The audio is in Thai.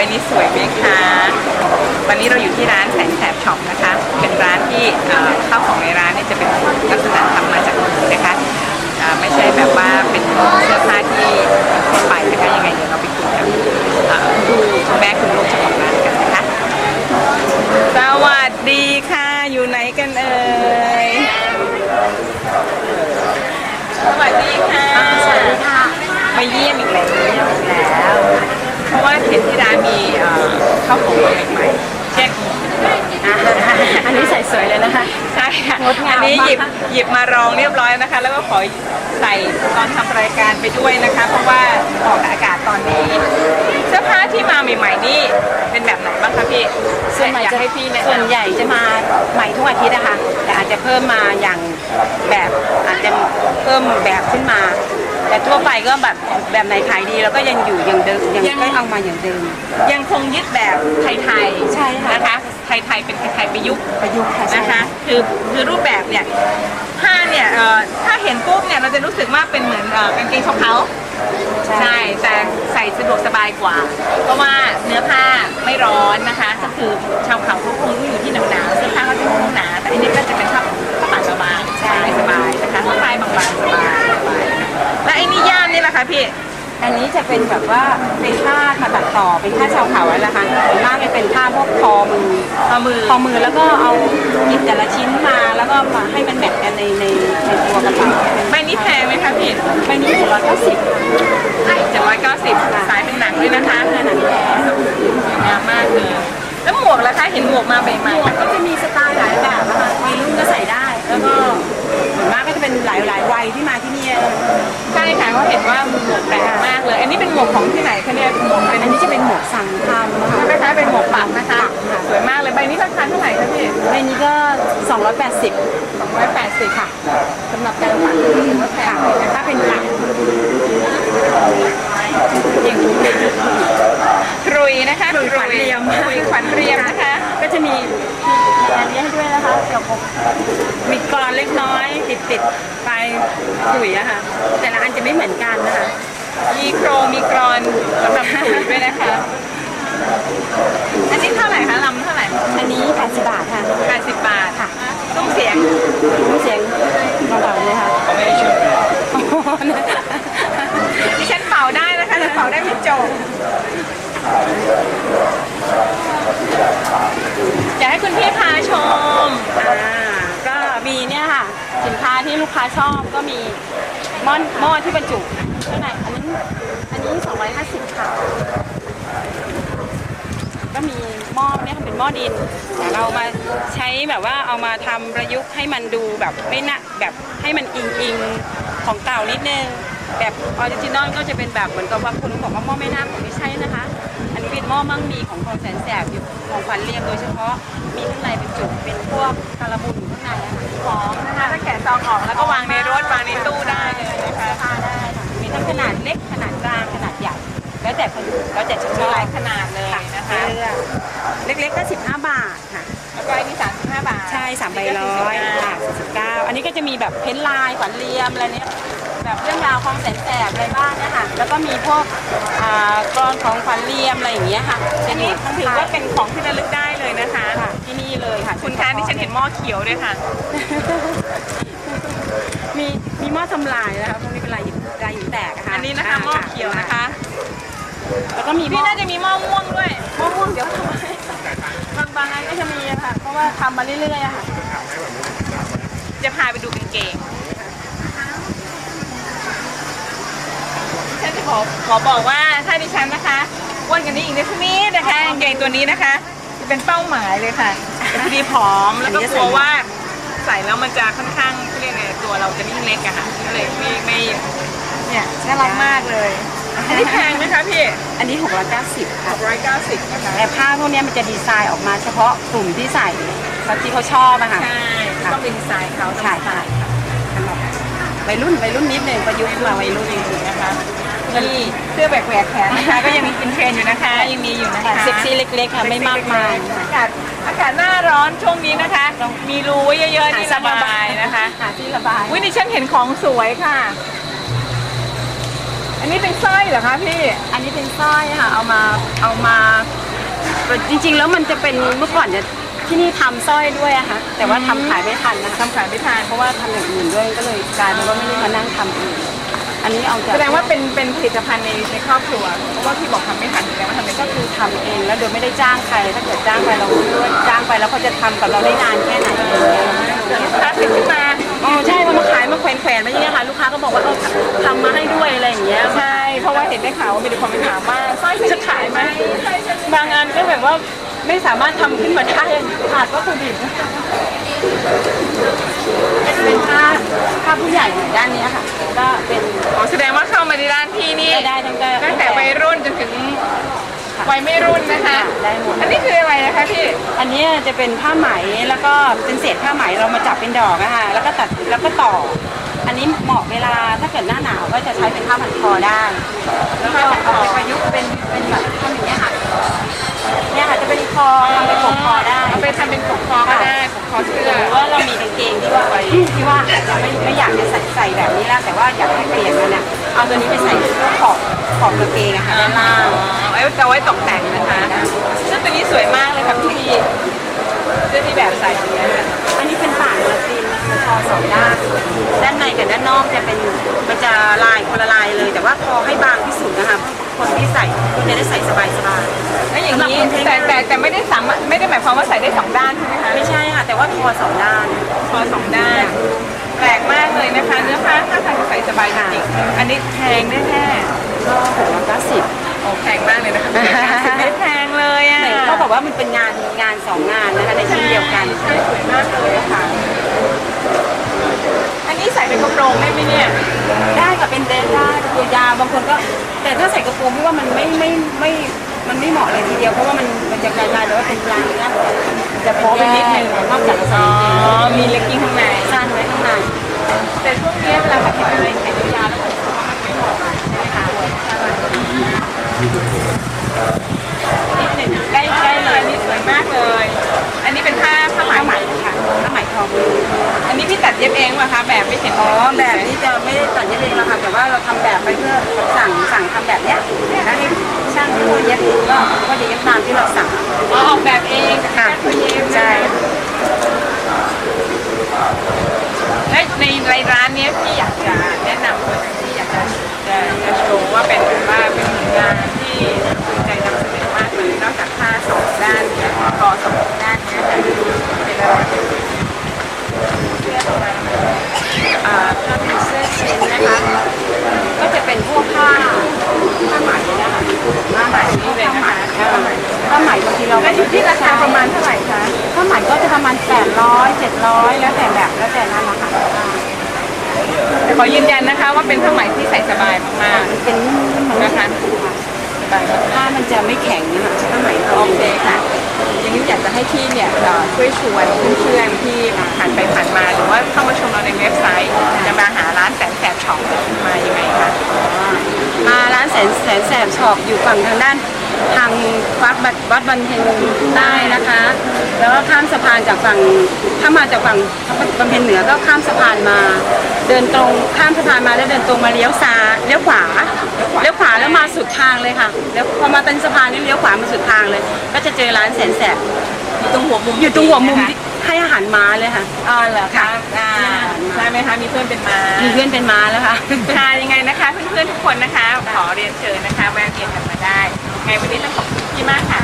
บนี้สวยไหมคะ วันนี้เราอยู่ที่ร้านแสนแสบช็อปนะคะ เป็นร้านที่เข้าวของในร้านนี่จะเป็นลักษณะทำมาจากมือนะคะ ไม่ใช่แบบว่าเป็นเสื้อผ้าที่ทั่วไปนะคะยังไงเดี๋ยวเราไปคุยกับอ่าคุณแม่คุณลูกเจ้าของร้านกันนะคะ สวัสดีค่ะ อยู่ไหนกันเอ่ย สวัสดีค่ะ สวัสดีค่ะ มาเยี่ยมอีกแล้วแล้ว เพราะว่าเห็นที่ร้านมีเอ่อข้าวของใหม่ๆเช่นอันนี้ใส่สวยเลยนะคะ ใช่ค่ะงดงามอันี้หยิบมากหยิบมารองเรียบร้อยนะคะ แล้วก็ขอใส่ตอนทำรายการไปด้วยนะคะ เพราะว่าออกอากาศตอนนี้ เสื้อผ้าที่มาใหม่ๆนี่เป็นแบบไหนบ้างคะพี่ส่วนใหญ่อยากจะให้พี่แนะส่วนนำใหญ่จะมาใหม่ทุกอาทิตย์นะคะ แต่อาจจะเพิ่มมาอย่างแบบอาจจะเพิ่มแบบขึ้นมา แต่ทั่วไปก็แบบแบบไหนขายดีแล้วก็ยังอยู่อย่างเดิมยัง ก็เอามาอย่างเดิมยังคงยึดแบบไทยๆใช่ค่ะ นะคะ ไทยๆเป็นไทยๆประยุกต์ ประยุกต์ค่ะใช่ นะคะคือคือรูปแบบเนี่ยผ้าเนี่ยเอ่อถ้าเห็นปุ๊บเนี่ยเราจะรู้สึกว่าเป็นเหมือนเอ่อกางเกงชอปเท้าใช่แต่ใส่สะดวกสบายกว่า เพราะว่าเนื้อผ้าไม่ร้อนนะคะ ก็คือชาวเขาเขาคงอยู่ที่หนาวๆเสื้อผ้าก็จะนุ่งหนาแต่อันนี้ก็จะเป็นผ้าผ้าป่า เป็นแบบว่าเป็นผ้ามาตัดต่อเป็นผ้าชาวเขาแล้วนะคะส่วนมากจะเป็นผ้าพวกคอมือเอามือพอมือแล้วก็เอาหยิบแต่ละชิ้นมาแล้วก็มาให้มันแมทกันในในในตัวกระเป๋าใบนี้แพงไหมคะพี่ใบนี้หกร้อยเก้าสิบเจ็ดร้อยเก้าสิบสายเป็นหนังด้วยนะคะหนังแท้งามมากเลยแล้วหมวกล่ะคะเห็นหมวกมาใหม่หมวกก็จะมีสไตล์หลายแบบนะคะวัยรุ่นก็ใส่ได้ แล้วก็ส่วนมากก็จะเป็นหลายหลายวัยที่มาที่นี่ๆใช่ ขุยอะค่ะ แต่ละอันจะไม่เหมือนกันนะคะ มีโครงมีกรอนสำหรับครุยด้วยนะคะ อันนี้เท่าไหร่คะลำเท่าไหร่ อันนี้ 80 บาทค่ะ 80 บาทค่ะตุ้มเสียงรู้เสียงเบาๆเลยค่ะดิฉันเป่าได้นะคะแต่เป่าได้ไม่จบอยากให้คุณพี่พาชม อ่าก็มีเนี่ยค่ะ สินค้า ที่ลูกค้าชอบก็มีหม้อหม้อที่บรรจุข้างในอันนั้นอันนี้ 250 ค่ะ ก็มีหม้อเนี่ยเป็นหม้อดินแต่เรามาใช้แบบว่าเอามาทำประยุกต์ให้มันดูแบบไม่น่าแบบให้มันอิงอิงๆของเก่านิดนึง แบบออริจินอลก็จะเป็นแบบเหมือนกับว่าคนบอกว่าหม้อแม่น้ำผมไม่ใช่นะคะ อันนี้เป็นหม้อมั่งมีของคลองแสนแสบอยู่ของขวัญเรียมโดยเฉพาะมีข้างในเป็นจุกเป็นพวกการบุนอยู่ข้างในนะคะ 70มีหลายขนาดเลยนะคะ เลือกเล็กๆก็ 15 บาทค่ะ แล้วก็อันนี้35 บาทใช่3ใบร้อยค่ะ49อันนี้ก็จะมีแบบเพ้นลายขวัญเรียมอะไรเนี้ยแบบเรื่องราวของแสนแสบอะไรบ้างเนี่ยค่ะ แล้วก็มีพวกอ่ากรอนของขวัญเรียมอะไรอย่างเงี้ยค่ะจะอยู่ข้งถือว่าเป็นของที่ระลึกได้เลยนะคะที่นี่เลยค่ะคุณคะที่ฉันเห็นหม้อเขียวด้วยค่ะ มีมีหม้อทำลายนะคะพวกนี้เป็นลายลายหินแตกค่ะอันนี้นะคะหม้อเขียวนะคะ ก็มีหม้พี่อน่าจะมีหม้อม่วงด้วยหม้อม่วงเดี๋ยวทำไมบางบางอันก็จะมีอะค่ะ เพราะว่าทำมาเรื่อยๆอะค่ะจะพาไปดูกางเกงฉันจะขอขอบอกว่าถ้าดิฉันนะคะอ้วนกันนี้อีกนิดนิดนะคะกางเกงตัวนี้นะคะ จะเป็นเป้าหมายเลยค่ะแต่พอดีผอมแล้วก็กลัวว่าใส่แล้วมันจะค่อนข้างเขาเรียกไงตัวเราจะไม่ยิ่งเล็กอะค่ะก็เลยไม่ไม่เนี่ยน่ารักมากเลย อันนี้แพงไหมคะพี่อันนี้ 690ค่ะ690นะคะแต่ผ้าพวกเนี้ยมันจะดีไซน์ออกมาเฉพาะกลุ่มที่ใส่เขาที่เขาชอบอะค่ะ ใช่ต้องเป็นดีไซน์เขาใช่ค่ะวัยรุ่นวัยรุ่นนิดนึงประยุกต์มาวัยรุ่นจริงๆนะคะนี่เสื้อแหวกๆแขนนะคะ ก็ยังมีเป็นเทรนด์อยู่นะคะ ยังมีอยู่นะคะเซ็กซี่เล็กๆค่ะไม่มากมาย อากาศอากาศหน้าร้อนช่วงนี้นะคะ มีรูไว้เยอะๆนี่สบายนะคะ หาที่ระบายวินี่ฉันเห็นของสวยค่ะ อันนี้เป็นสร้อยเหรอคะพี่ อันนี้เป็นสร้อยค่ะ เอามาเอามา จริงๆ แล้วมันจะเป็นเมื่อก่อนจะที่นี่ทำสร้อยด้วยอะค่ะแต่ว่าทำขายไม่ทันนะคะทำขายไม่ทานเพราะว่าทำอย่างอื่นด้วยก็เลยกลายเป็นว่าไม่ได้มานั่งทำเองอันนี้เอาจากแสดงว่าเป็นเป็นผลิตภัณฑ์ในในครอบครัว เพราะว่าพี่บอกทำไม่ทันแสดงว่าทำในครอบครัวทำเองแล้วโดยไม่ได้จ้างใคร ถ้าเกิดจ้างไปเราไม่รู้ว่าจ้างไปแล้วเขาจะทำกับเราได้นานแค่ไหนอะไรอย่างเงี้ย เพราะว่าเห็นได้ข่าวว่ามีแต่คนไปถามว่าสร้อยจะขายไหมสร้อยจะบางอันก็แบบว่าไม่สามารถทำขึ้นมาได้ขาดวัตถุดิบก็จะเป็นผ้าผ้าผู้ใหญ่อยู่ด้านเนี้ยค่ะ ก็เป็นอ๋อแสดงว่าเข้ามาในร้านพี่นี่ได้ทั้งแต่ตั้งแต่วัยรุ่นจนถึงวัยไม่รุ่นนะคะได้หมดอันนี้คืออะไรนะคะพี่ อันเนี้ยจะเป็นผ้าไหมแล้วก็เป็นเศษผ้าไหมเรามาจับเป็นดอกอะค่ะแล้วก็ตัดแล้วก็ต่อ อันนี้เหมาะเวลาถ้าเกิดหน้าหนาว ก็จะใช้เป็นผ้าพันคอได้ แล้วก็เอาไปประยุกต์เป็นเป็นแบบทำอย่างเงี้ยค่ะเนี่ยค่ะจะเป็นคอทำเป็นปกคอได้เอาไปทำเป็นปกคอก็ได้ปกคอเสื้อหรือว่าเรามีกางเกงที่ว่าที่ว่าอาจจะไม่ไม่อยากจะใส่ใส่แบบนี้แล้วแต่ว่าอยากให้เปลี่ยนมันเนี่ยเอาตัวนี้ไปใส่ขอบขอบกางเกงอะค่ะด้านล่างเอาไว้เอาไว้ตกแต่งนะคะซึ่งตัวนี้สวยมากเลยค่ะพี่เสื้อที่แบบใส่อย่างเงี้ยค่ะอันนี้เป็นป่านมาซีนนะคะค อสองด้าน ด้านในกับด้านนอกจะเป็นมันจะลายคนละลายเลย แต่ว่าคอให้บางที่สุดนะคะคนที่ใส่คุณจะได้ใส่สบายสบายแล้วอย่างนี้แต่แต่แต่ไม่ได้สามารถไม่ได้หมายความว่าใส่ได้สองด้านใช่ไหมคะๆไม่ใช่ค่ะแต่ว่าคอสองด้านคอสองด้านแปลกมากเลยนะคะ เนื้อผ้าถ้าทางใส่สบายจริงๆอันนี้แพงแน่แน่ก็หกร้อยเก้าสิบๆโอ้แพงมากเลยนะคะไม่แพงเลยอะเขาบอกว่ามันเป็นงานงานสองงานนะคะในชิ้นเดียวกันใช่สวยมากเลยอะค่ะอันนี้ ใส่เป็นกระโปรงได้ไหมเนี่ย ได้กับเป็นเดรสได้ตัวยาวบางคนก็ แต่ถ้าใส่กระโปรงพี่ว่ามันไม่ไม่ไม่มันไม่เหมาะเลยทีเดียวเพราะว่ามันมันจะกลายๆแล้วว่าเป็นกลางเนื้อจะโป๊ไปนิดนึงนอกจากเราใส่อ๋อกางเกงมีเลกกิ้งข้างในสั้นไว้ข้างในแต่ช่วงนี้เวลาเขาคิดอะไรแขนยาวๆแล้วผมว่ามันไม่เหมาะใช่ไหมคะ เย็บเองป่ะคะแบบไม่เห็นอ๋อแบบนี้จะไม่ได้ตัดเย็บเองแล้วค่ะแต่ว่าเราทำแบบไปเพื่อสั่งสั่งทำแบบเนี้ยแล้วให้ช่างที่เขาเย็บก็ก็จะเย็บตามที่เราสั่งอ๋อออกแบบเองค่ะตัวเย็บใช่และในในร้านเนี้ยพี่อยากจะแนะนำตัวไหนที่อยากจะจะจะโชว์ว่าเป็นแบบว่าเป็นงานที่ภูมิใจนำเสนอมากเลยนอกจากผ้าสองด้านเนี่ยคอสองด้านเนี้ยค่ะเป็นอะไร อ่าถ้าเป็นเสื้อชิ้นนะคะก็จะเป็นพวกผ้าผ้าไหมนะคะผ้าไหมนี่เลยนะคะผ้าไหมบางทีเราแล้วอยู่ที่ราคาประมาณเท่าไหร่คะผ้าไหมก็จะประมาณ800 700 แล้วแต่แบบแล้วแต่นั่นนะคะแต่ขอยืนยันนะคะว่าเป็นผ้าไหมที่ใส่สบายมากเป็นนๆนะคะคะผ้ามันจะไม่แข็ง ให้พี่เนี่ยเอ่อช่วยชวนเพื่อนๆที่ผ่านไปผ่านมา หรือว่าเข้ามาชมเราในเว็บไซต์จะมาหาร้านแสนแสบช็อปมายังไงคะมาร้านแสนแสนแสบช็อปอยู่ฝั่งทางด้านทางวัดบัดวัดบันเพ็ญใต้นะคะ แล้วก็ข้ามสะพานจากฝั่งถ้ามาจากฝั่งบำเพ็ญเหนือก็ข้ามสะพานมา เดินตรงข้ามสะพานมาแล้วเดินตรงมาเลี้ยวซ้ายเลี้ยวขวาเลี้ยวขวาแล้วมาสุดทางเลยค่ะแล้วพอมาเป็นสะพานนี่เลี้ยวขวามาสุดทางเลย ก็จะเจอร้านแสนแสบ อยู่ตรงหัวมุมอยู่ตรงหัวมุมที่ให้อาหารม้าเลยค่ะ อ๋อเหรอคะอ่าใช่ไหมคะมีเพื่อนเป็นมามีเพื่อนเป็นม้าแล้วค่ะค่ะยังไงนะคะ เพื่อนๆทุกคนนะคะ ขอเรียนเชิญนะคะแวะเวียนกันมาได้ไงวันนี้ต้องขอบคุณพี่มากค่ะ